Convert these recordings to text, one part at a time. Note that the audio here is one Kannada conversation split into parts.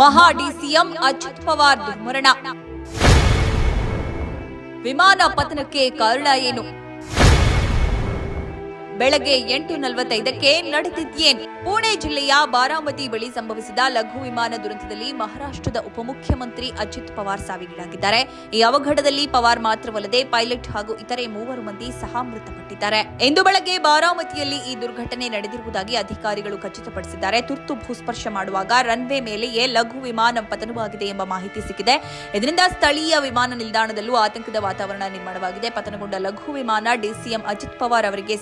ಮಹಾ ಡಿಸಿಎಂ ಅಜಿತ್ ಪವಾರ್ ದುರ್ಮರಣ. ವಿಮಾನ ಪತನಕ್ಕೆ ಕಾರಣ ಏನು? ಬೆಳಗ್ಗೆ ಎಂಟು ನಲವತ್ತೈದಕ್ಕೆ ನಡೆದಿದ್ದೇನ್ ಪುಣೆ ಜಿಲ್ಲೆಯ ಬಾರಾಮತಿ ಬಳಿ ಸಂಭವಿಸಿದ ಲಘು ವಿಮಾನ ದುರಂತದಲ್ಲಿ ಮಹಾರಾಷ್ಟ್ರದ ಉಪಮುಖ್ಯಮಂತ್ರಿ ಅಜಿತ್ ಪವಾರ್ ಸಾವಿಗೀಡಾಗಿದ್ದಾರೆ. ಈ ಅವಘಡದಲ್ಲಿ ಪವಾರ್ ಮಾತ್ರವಲ್ಲದೆ ಪೈಲಟ್ ಹಾಗೂ ಇತರೆ ಮೂವರು ಮಂದಿ ಸಹ ಮೃತಪಟ್ಟಿದ್ದಾರೆ. ಇಂದು ಬೆಳಗ್ಗೆ ಬಾರಾಮತಿಯಲ್ಲಿ ಈ ದುರ್ಘಟನೆ ನಡೆದಿರುವುದಾಗಿ ಅಧಿಕಾರಿಗಳು ಖಚಿತಪಡಿಸಿದ್ದಾರೆ. ತುರ್ತು ಭೂಸ್ಪರ್ಶ ಮಾಡುವಾಗ ರನ್ವೇ ಮೇಲೆಯೇ ಲಘು ವಿಮಾನ ಪತನವಾಗಿದೆ ಎಂಬ ಮಾಹಿತಿ ಸಿಕ್ಕಿದೆ. ಇದರಿಂದ ಸ್ಥಳೀಯ ವಿಮಾನ ನಿಲ್ದಾಣದಲ್ಲೂ ಆತಂಕದ ವಾತಾವರಣ ನಿರ್ಮಾಣವಾಗಿದೆ. ಪತನಗೊಂಡ ಲಘು ವಿಮಾನ ಡಿಸಿಎಂ ಅಜಿತ್ ಪವಾರ್ ಅವರಿಗೆ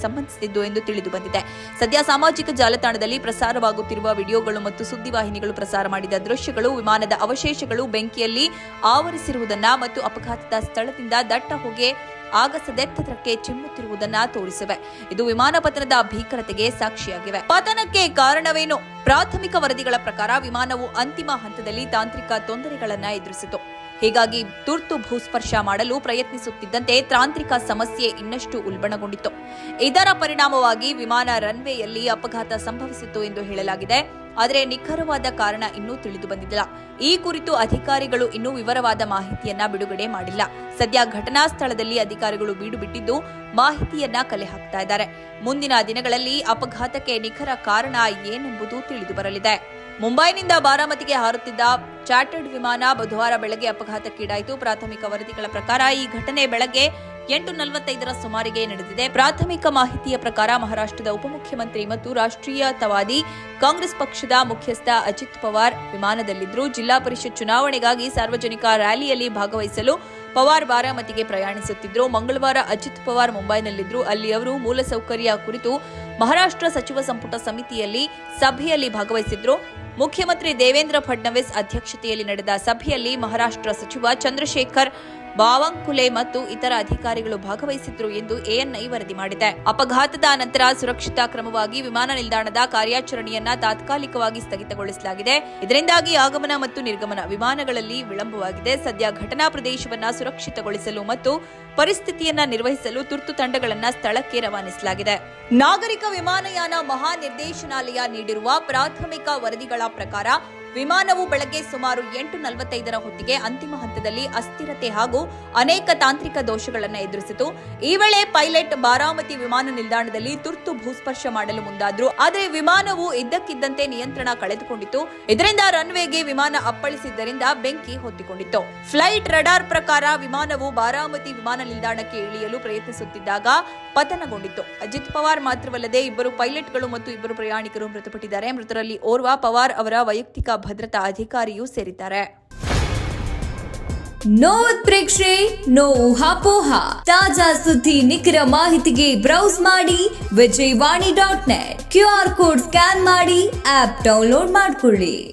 ಸಂಬಂಧಿಸಿದ್ದು ಎಂದು ತಿಳಿದು ಬಂದಿದೆ. ಸದ್ಯ ಸಾಮಾಜಿಕ ಜಾಲತಾಣದಲ್ಲಿ ಪ್ರಸಾರವಾಗುತ್ತಿರುವ ವಿಡಿಯೋಗಳು ಮತ್ತು ಸುದ್ದಿವಾಹಿನಿಗಳು ಪ್ರಸಾರ ಮಾಡಿದ ದೃಶ್ಯಗಳು, ವಿಮಾನದ ಅವಶೇಷಗಳು ಬೆಂಕಿಯಲ್ಲಿ ಆವರಿಸಿರುವುದನ್ನ ಮತ್ತು ಅಪಘಾತದ ಸ್ಥಳದಿಂದ ದಟ್ಟ ಹೊಗೆ ಆಗಸದೆತ್ತರಕ್ಕೆ ಚಿಮ್ಮುತ್ತಿರುವುದನ್ನ ತೋರಿಸಿವೆ. ಇದು ವಿಮಾನ ಪತನದ ಭೀಕರತೆಗೆ ಸಾಕ್ಷಿಯಾಗಿವೆ. ಪತನಕ್ಕೆ ಕಾರಣವೇನು? ಪ್ರಾಥಮಿಕ ವರದಿಗಳ ಪ್ರಕಾರ ವಿಮಾನವು ಅಂತಿಮ ಹಂತದಲ್ಲಿ ತಾಂತ್ರಿಕ ತೊಂದರೆಗಳನ್ನ ಎದುರಿಸಿತು. ಹೀಗಾಗಿ ತುರ್ತು ಭೂಸ್ಪರ್ಶ ಮಾಡಲು ಪ್ರಯತ್ನಿಸುತ್ತಿದ್ದಂತೆ ತಾಂತ್ರಿಕ ಸಮಸ್ಯೆ ಇನ್ನಷ್ಟು ಉಲ್ಬಣಗೊಂಡಿತು ಇದರ ಪರಿಣಾಮವಾಗಿ ವಿಮಾನ ರನ್ವೇಯಲ್ಲಿ ಅಪಘಾತ ಸಂಭವಿಸಿತ್ತು ಎಂದು ಹೇಳಲಾಗಿದೆ. ಆದರೆ ನಿಖರವಾದ ಕಾರಣ ಇನ್ನೂ ತಿಳಿದು ಬಂದಿಲ್ಲ ಈ ಕುರಿತು ಅಧಿಕಾರಿಗಳು ಇನ್ನೂ ವಿವರವಾದ ಮಾಹಿತಿಯನ್ನ ಬಿಡುಗಡೆ ಮಾಡಿಲ್ಲ. ಸದ್ಯ ಘಟನಾ ಸ್ಥಳದಲ್ಲಿ ಅಧಿಕಾರಿಗಳು ಬೀಡು ಬಿಟ್ಟಿದ್ದು ಮಾಹಿತಿಯನ್ನ ಕಲೆ ಹಾಕ್ತಾ ಇದ್ದಾರೆ. ಮುಂದಿನ ದಿನಗಳಲ್ಲಿ ಅಪಘಾತಕ್ಕೆ ನಿಖರ ಕಾರಣ ಏನೆಂಬುದು ತಿಳಿದು ಬರಲಿದೆ. ಮುಂಬೈನಿಂದ ಬಾರಾಮತಿಗೆ ಹಾರುತ್ತಿದ್ದ ಚಾರ್ಟರ್ಡ್ ವಿಮಾನ ಬುಧವಾರ ಬೆಳಗ್ಗೆ ಅಪಘಾತಕ್ಕೀಡಾಯಿತು. ಪ್ರಾಥಮಿಕ ವರದಿಗಳ ಪ್ರಕಾರ ಈ ಘಟನೆ ಬೆಳಗ್ಗೆ ಎಂಟು ನಲವತ್ತೈದರ ಸುಮಾರಿಗೆ ನಡೆದಿದೆ. ಪ್ರಾಥಮಿಕ ಮಾಹಿತಿಯ ಪ್ರಕಾರ ಮಹಾರಾಷ್ಟ್ರದ ಉಪಮುಖ್ಯಮಂತ್ರಿ ಮತ್ತು ರಾಷ್ಟ್ರೀಯತವಾದಿ ಕಾಂಗ್ರೆಸ್ ಪಕ್ಷದ ಮುಖ್ಯಸ್ಥ ಅಜಿತ್ ಪವಾರ್ ವಿಮಾನದಲ್ಲಿದ್ದರು. ಜಿಲ್ಲಾ ಪರಿಷತ್ ಚುನಾವಣೆಗಾಗಿ ಸಾರ್ವಜನಿಕ ರ್ಯಾಲಿಯಲ್ಲಿ ಭಾಗವಹಿಸಲು ಪವಾರ್ ಬಾರಾಮತಿಗೆ ಪ್ರಯಾಣಿಸುತ್ತಿದ್ದರು. ಮಂಗಳವಾರ ಅಜಿತ್ ಪವಾರ್ ಮುಂಬೈನಲ್ಲಿದ್ದರು. ಅಲ್ಲಿ ಅವರು ಮೂಲಸೌಕರ್ಯ ಕುರಿತು ಮಹಾರಾಷ್ಟ್ರ ಸಚಿವ ಸಂಪುಟ ಸಮಿತಿಯಲ್ಲಿ ಸಭೆಯಲ್ಲಿ ಭಾಗವಹಿಸಿದ್ರು ಮುಖ್ಯಮಂತ್ರಿ ದೇವೇಂದ್ರ ಫಡ್ನವೀಸ್ ಅಧ್ಯಕ್ಷತೆಯಲ್ಲಿ ನಡೆದ ಸಭೆಯಲ್ಲಿ ಮಹಾರಾಷ್ಟ್ರ ಸಚಿವ ಚಂದ್ರಶೇಖರ್ ಬಾವಂಕುಲೆ ಮತ್ತು ಇತರ ಅಧಿಕಾರಿಗಳು ಭಾಗವಹಿಸಿದ್ರು ಎಂದು ಎಎನ್ಐ ವರದಿ ಮಾಡಿದೆ. ಅಪಘಾತದ ನಂತರ ಸುರಕ್ಷತಾ ಕ್ರಮವಾಗಿ ವಿಮಾನ ನಿಲ್ದಾಣದ ಕಾರ್ಯಾಚರಣೆಯನ್ನ ತಾತ್ಕಾಲಿಕವಾಗಿ ಸ್ಥಗಿತಗೊಳಿಸಲಾಗಿದೆ. ಇದರಿಂದಾಗಿ ಆಗಮನ ಮತ್ತು ನಿರ್ಗಮನ ವಿಮಾನಗಳಲ್ಲಿ ವಿಳಂಬವಾಗಿದೆ. ಸದ್ಯ ಘಟನಾ ಪ್ರದೇಶವನ್ನ ಸುರಕ್ಷಿತಗೊಳಿಸಲು ಮತ್ತು ಪರಿಸ್ಥಿತಿಯನ್ನ ನಿರ್ವಹಿಸಲು ತುರ್ತು ತಂಡಗಳನ್ನ ಸ್ಥಳಕ್ಕೆ ರವಾನಿಸಲಾಗಿದೆ. ನಾಗರಿಕ ವಿಮಾನಯಾನ ಮಹಾನಿರ್ದೇಶನಾಲಯ ನೀಡಿರುವ ಪ್ರಾಥಮಿಕ ವರದಿಗಳ ಪ್ರಕಾರ ವಿಮಾನವು ಬೆಳಗ್ಗೆ ಸುಮಾರು ಎಂಟು ನಲವತ್ತೈದರ ಹೊತ್ತಿಗೆ ಅಂತಿಮ ಹಂತದಲ್ಲಿ ಅಸ್ಥಿರತೆ ಹಾಗೂ ಅನೇಕ ತಾಂತ್ರಿಕ ದೋಷಗಳನ್ನು ಎದುರಿಸಿತು. ಈ ವೇಳೆ ಪೈಲಟ್ ಬಾರಾಮತಿ ವಿಮಾನ ನಿಲ್ದಾಣದಲ್ಲಿ ತುರ್ತು ಭೂಸ್ಪರ್ಶ ಮಾಡಲು ಮುಂದಾದ್ರು. ಆದರೆ ವಿಮಾನವು ಇದ್ದಕ್ಕಿದ್ದಂತೆ ನಿಯಂತ್ರಣ ಕಳೆದುಕೊಂಡಿತು. ಇದರಿಂದ ರನ್ವೇಗೆ ವಿಮಾನ ಅಪ್ಪಳಿಸಿದ್ದರಿಂದ ಬೆಂಕಿ ಹೊತ್ತಿಕೊಂಡಿತ್ತು. ಫ್ಲೈಟ್ ರಡಾರ್ ಪ್ರಕಾರ ವಿಮಾನವು ಬಾರಾಮತಿ ವಿಮಾನ ನಿಲ್ದಾಣಕ್ಕೆ ಇಳಿಯಲು ಪ್ರಯತ್ನಿಸುತ್ತಿದ್ದಾಗ ಪತನಗೊಂಡಿತ್ತು. ಅಜಿತ್ ಪವಾರ್ ಮಾತ್ರವಲ್ಲದೆ ಇಬ್ಬರು ಪೈಲಟ್ಗಳು ಮತ್ತು ಇಬ್ಬರು ಪ್ರಯಾಣಿಕರು ಮೃತಪಟ್ಟಿದ್ದಾರೆ. ಮೃತರಲ್ಲಿ ಓರ್ವ ಪವಾರ್ ಅವರ ವೈಯಕ್ತಿಕ ಭದ್ರತಾ ಅಧಿಕಾರಿಯೂ ಸೇರಿದ್ದಾರೆ. ನೋ ಉತ್ಪ್ರೇಕ್ಷೆ ನೋ ಊಹಾಪೋಹ ತಾಜಾ ಸುದ್ದಿ ನಿಖರ ಮಾಹಿತಿಗೆ ಬ್ರೌಸ್ ಮಾಡಿ Vijayavani dot net. Q R code scan ಮಾಡಿ, ಆಪ್ ಡೌನ್ಲೋಡ್ ಮಾಡಿಕೊಳ್ಳಿ.